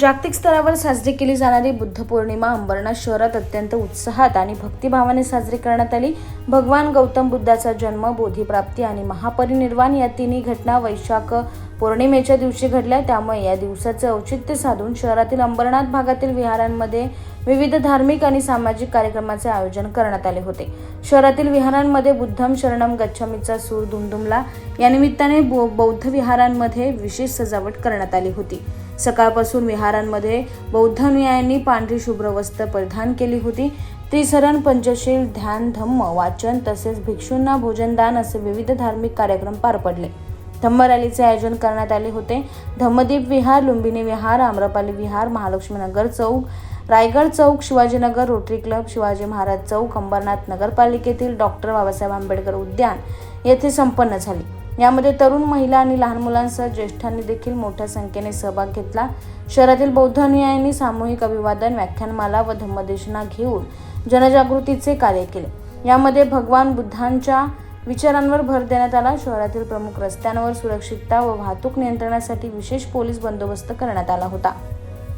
जागतिक स्तरावर साजरी केली जाणारी बुद्ध पौर्णिमा अंबरनाथ शहरात अत्यंत उत्साहात आणि भक्तिभावाने साजरी करण्यात आली. भगवान गौतम बुद्धाचा जन्म बोधीप्राप्ती आणि महापरिनिर्वाण या तिन्ही घटना वैशाख पौर्णिमेच्या दिवशी घडल्या त्यामुळे या दिवसाचे औचित्य साधून शहरातील अंबरनाथ भागातील विहारांमध्ये विविध धार्मिक आणि सामाजिक कार्यक्रमाचे आयोजन करण्यात आले होते. शहरातील विहारांमध्ये बुद्धम शरणम गच्छमीचा सूर दुमदुमला या निमित्ताने बौ- बौद्ध विहारांमध्ये विशेष सजावट करण्यात आली होती. सकाळपासून विहारांमध्ये बौद्ध अनुयायांनी पांढरी शुभ्र वस्त्र परिधान केली होती. त्रिसरण पंचशील ध्यान धम्म वाचन तसेच भिक्षूंना भोजनदान असे विविध धार्मिक कार्यक्रम पार पडले. धम्म रॅलीचे आयोजन करण्यात आले होते. धम्मदीप विहार लुंबिनी विहार आम्रपाली विहार महालक्ष्मीनगर चौक रायगड चौक शिवाजीनगर रोटरी क्लब शिवाजी महाराज चौक अंबरनाथ नगरपालिकेतील डॉक्टर बाबासाहेब आंबेडकर उद्यान येथे संपन्न झाली. यामध्ये तरुण महिला आणि लहान मुलांसह ज्येष्ठांनी देखील मोठ्या संख्येने सहभाग घेतला. शहरातील बौद्ध अनुयायांनी सामूहिक अभिवादन व्याख्यानमाला व धम्मदेशना घेऊन जनजागृतीचे कार्य केले. यामध्ये भगवान बुद्धांच्या विचारांवर भर देण्यात आला. शहरातील प्रमुख रस्त्यांवर सुरक्षितता व वाहतूक नियंत्रणासाठी विशेष पोलीस बंदोबस्त करण्यात आला होता.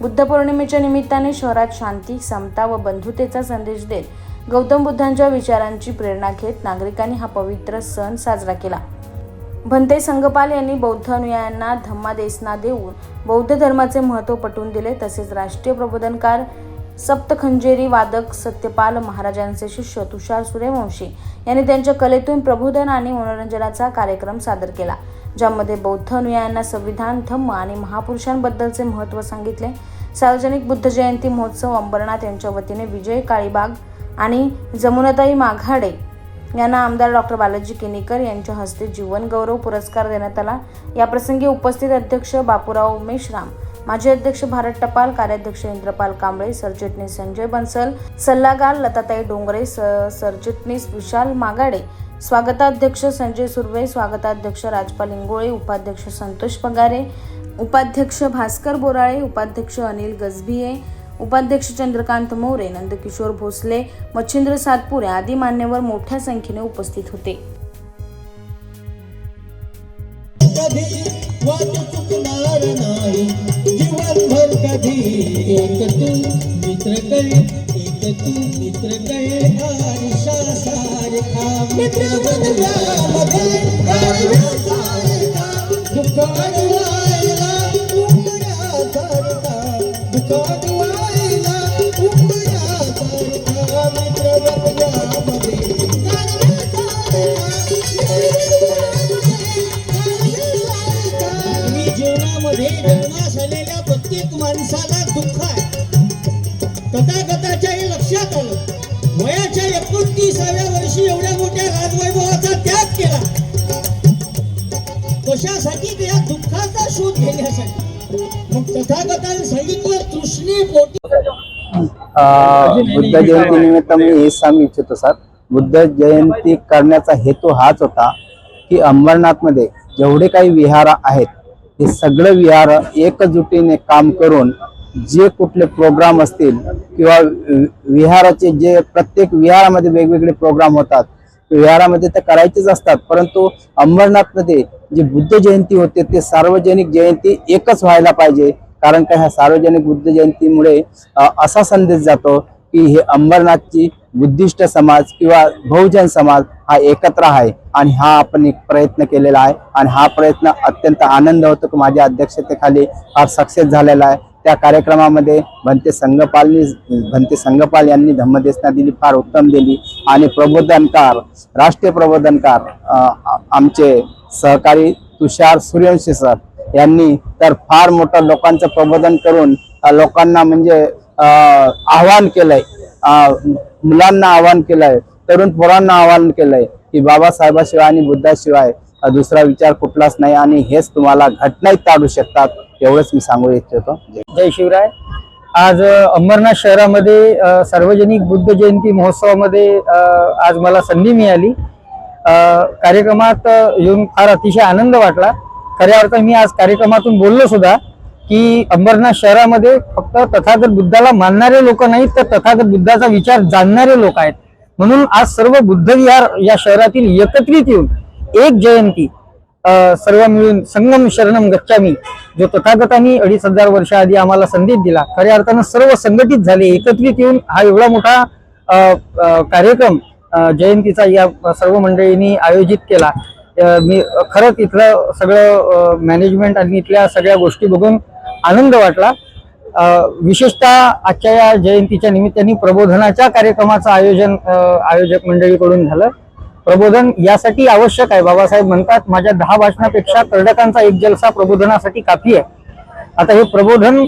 बुद्ध पौर्णिमेच्या निमित्ताने शहरात शांती समता व बंधुतेचा संदेश देत गौतम बुद्धांच्या विचारांची प्रेरणा घेत नागरिकांनी हा पवित्र सण साजरा केला. भंते संगपाल यांनी बौद्ध अनुयायांना धम्मादेसना देऊन बौद्ध धर्माचे महत्त्व पटवून दिले. तसेच राष्ट्रीय प्रबोधनकार सप्तखंजेरी वादक सत्यपाल महाराजांचे शिष्य तुषार सूर्यवंशी यांनी त्यांच्या कलेतून प्रबोधन आणि मनोरंजनाचा कार्यक्रम सादर केला ज्यामध्ये बौद्ध अनुयायांना संविधान धम्म आणि महापुरुषांबद्दलचे महत्त्व सांगितले. सार्वजनिक बुद्ध जयंती महोत्सव अंबरनाथ यांच्या वतीने विजय काळीबाग आणि जमुनाताई माघाडे यांना आमदार डॉक्टर बालाजी किनीकर यांच्या हस्ते जीवन गौरव पुरस्कार देण्यात आला. याप्रसंगी उपस्थित अध्यक्ष बापूराव मेश्राम माजी अध्यक्ष भारत टपाल कार्याध्यक्ष इंद्रपाल कांबळे सरचिटणीस संजय बन्सल सल्लागार लताताई डोंगरे स सरचिटणीस विशाल मागाडे स्वागताध्यक्ष संजय सुर्वे स्वागताध्यक्ष राजपाल इंगोळे उपाध्यक्ष संतोष पगारे उपाध्यक्ष भास्कर बोराळे उपाध्यक्ष अनिल गजभिये उपाध्यक्ष चंद्रकांत मोरे नंदकिशोर भोसले मच्छिंद्र सातपुरे आदी मान्यवर मोठ्या संख्येने उपस्थित होते. कधी कधी एक तू मित्र कळे एक तू मित्र कळे आयुषा सारखा मित्र बनल्यामध्ये कारणासारखा. दुःख दुःख माणसाला दुःख आहे. कथाकथाच्या हे लक्षात आलं. वयाच्या एकोणतीसाव्या वर्षी एवढ्या मोठ्या राजवैभवाचा त्याग केला. कशासाठी या दुःखाचा शोध घेण्यासाठी? मग तथागताने सांगितलं तृष्णी पोटी. बुद्ध जयंती निमित्त मी हेच सांगू इच्छितो सर. बुद्ध जयंती करण्याचा हेतू हाच होता की अंबरनाथमध्ये जेवढे काही विहार आहेत हे सगळं विहार एकजुटीने काम करून जे कुठले प्रोग्राम असतील किंवा विहाराचे जे प्रत्येक विहारामध्ये वेगवेगळे प्रोग्राम होतात विहारामध्ये तर करायचेच असतात परंतु अंबरनाथमध्ये जी बुद्ध जयंती होते ते सार्वजनिक जयंती एकच व्हायला पाहिजे. कारण का ह्या सार्वजनिक बुद्ध जयंतीमुळे असा संदेश जातो की हे अंबरनाथची बुद्धिस्ट समाज किंवा बहुजन समाज हा एकत्र आहे आणि हा आपण एक प्रयत्न केलेला आहे. आणि हा प्रयत्न अत्यंत आनंद होतो की माझ्या अध्यक्षतेखाली फार सक्सेस झालेला आहे. त्या कार्यक्रमामध्ये भंते संघपालनी भंते संघपाल यांनी धम्मदेशना दिली फार उत्तम दिली. आणि प्रबोधनकार राष्ट्रीय प्रबोधनकार आमचे सहकारी तुषार सूर्यवंशी सर यांनी तर फार मोठं लोकांचं प्रबोधन करून लोकांना म्हणजे आव्हान आवाहन केलंय. मुलांना आवाहन केलंय तरुण पोरांना आवाहन केलंय की बाबासाहेबाशिवाय आणि बुद्धाशिवाय दुसरा विचार कुठलाच नाही आणि हेच तुम्हाला घटनाही ताडू शकतात एवढंच मी सांगू इच्छितो. जय जय शिवराय. आज अंबरनाथ शहरामध्ये सार्वजनिक बुद्ध जयंती महोत्सवामध्ये आज मला संधी मिळाली. कार्यक्रमात येऊन फार अतिशय आनंद वाटला. खऱ्या अर्थ मी आज कार्यक्रमातून बोललो सुद्धा की अंबरनाथ शहरामध्ये फक्त तथागत बुद्धाला मानणारे लोक नाहीत तर तथागत बुद्धाचा विचार जाणणारे लोक आहेत. म्हणून आज सर्व बुद्धविहार या शहरातील एकत्रित येऊन एक जयंती सर्व मिळून संगम शरणम गच्छामी. जो तथागतांनी अडीच हजार वर्षाआधी आम्हाला संदेश दिला खऱ्या अर्थानं सर्व संघटित झाले एकत्रित येऊन हा एवढा मोठा कार्यक्रम जयंतीचा या सर्व मंडळींनी आयोजित केला. मी खरंच इथलं सगळं मॅनेजमेंट आणि इथल्या सगळ्या गोष्टी बघून आनंद वाटला. विशेषतः आजच्या या जयंतीच्या निमित्ताने प्रबोधनाच्या कार्यक्रमाचं आयोजन आयोजक मंडळीकडून झालं. प्रबोधन यासाठी आवश्यक आहे. बाबासाहेब म्हणतात माझ्या दहा भाषणापेक्षा कर्डकांचा एक जलसा प्रबोधनासाठी काफी आहे. आता हे प्रबोधन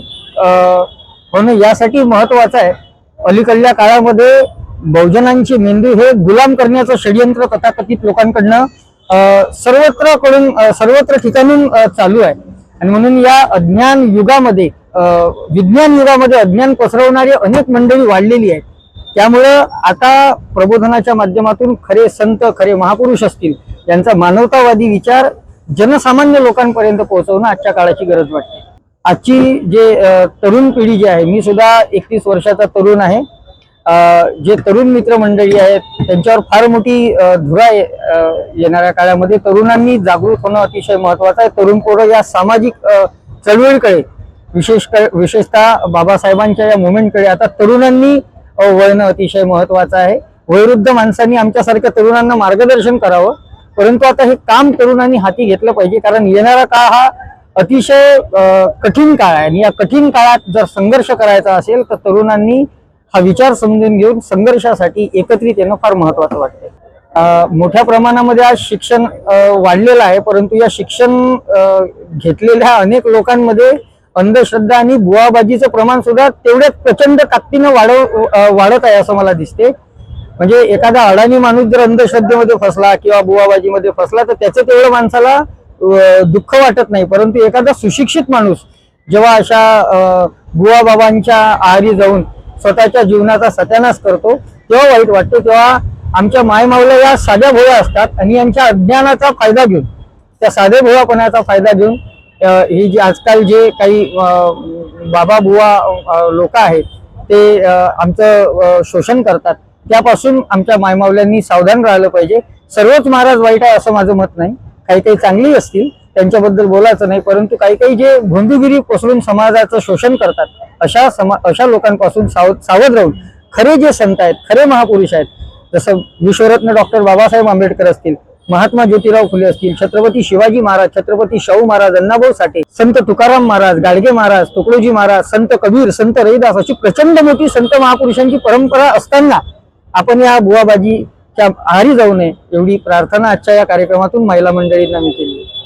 होणं यासाठी महत्वाचं आहे. अलीकडल्या काळामध्ये बहुजनांची मेंदू हे गुलाम करण्याचं षडयंत्र तथाकथित लोकांकडनं सर्वत्रकडून सर्वत्र ठिकाणून चालू आहे. आणि म्हणून या अज्ञान युगामध्ये विज्ञान युगामध्ये अज्ञान पसरवणारी अनेक मंडळी वाढलेली आहेत. त्यामुळं आता प्रबोधनाच्या माध्यमातून खरे संत खरे महापुरुष असतील यांचा मानवतावादी विचार जनसामान्य लोकांपर्यंत पोहोचवणं आजच्या काळाची गरज वाटते. आजची जे तरुण पिढी जी आहे मी सुद्धा एकतीस वर्षाचा तरुण आहे. जे तरुण मित्र मंडळी आहेत त्यांच्यावर फार मोठी धुरा येणाऱ्या काळामध्ये. तरुणांनी जागृत होणं अतिशय महत्वाचं आहे. तरुण पोरं या सामाजिक चळवळीकडे विशेष विशेषतः बाबासाहेबांच्या या मुवमेंटकडे आता तरुणांनी वळणं अतिशय महत्वाचं आहे. वयोवृद्ध माणसांनी आमच्यासारख्या तरुणांना मार्गदर्शन करावं. परंतु आता हे काम तरुणांनी हाती घेतलं पाहिजे कारण येणारा काळ हा अतिशय कठीण काळ आहे. आणि या कठीण काळात जर संघर्ष करायचा असेल तर तरुणांनी हा विचार समजून घेऊन संघर्षासाठी एकत्रित येणं फार महत्वाचं वाटतं मोठ्या प्रमाणामध्ये आज शिक्षण वाढलेलं आहे परंतु या शिक्षण घेतलेल्या अनेक लोकांमध्ये अंधश्रद्धा आणि बुवाबाजीचं प्रमाण सुद्धा तेवढ्याच प्रचंड ताकदीनं वाढव वाढत आहे असं मला दिसते म्हणजे एखादा अडाणी माणूस जर अंधश्रद्धेमध्ये फसला किंवा बुवाबाजीमध्ये फसला तर त्याचं तेवढं माणसाला दुःख वाटत नाही. परंतु एखादा सुशिक्षित माणूस जेव्हा अशा बुवाबाबांच्या आहारी जाऊन स्वतःच्या जीवनाचा सत्यानाश करतो तेव्हा वाईट वाटतो तेव्हा आमच्या मायमावल्या या साध्या भोया असतात आणि यांच्या अज्ञानाचा फायदा घेऊन त्या साधे भोळापणाचा फायदा घेऊन ही जी आजकाल जे काही बाबा बुवा लोक आहेत ते आमचं शोषण करतात त्यापासून आमच्या मायमावल्यांनी सावधान राहिलं पाहिजे. सर्वच महाराज वाईट आहे असं माझं मत नाही. काही काही चांगली असतील त्यांच्याबद्दल बोलायचं नाही परंतु काही काही जे भोंदूगिरी पसरून समाजाचं शोषण करतात अशा समा अशा लोकांपासून सावध सावध राहून खरे जे संत आहेत खरे महापुरुष आहेत जसं विश्वरत्न डॉक्टर बाबासाहेब आंबेडकर असतील महात्मा ज्योतिराव फुले असतील छत्रपती शिवाजी महाराज छत्रपती शाहू महाराज अण्णाभाऊ साठे संत तुकाराम महाराज गाडगे महाराज तुकडोजी महाराज संत कबीर संत रविदास अशी प्रचंड मोठी संत महापुरुषांची परंपरा असताना आपण या बुवाबाजीच्या आहारी जाऊ नये एवढी प्रार्थना आजच्या या कार्यक्रमातून महिला मंडळींना मी केली.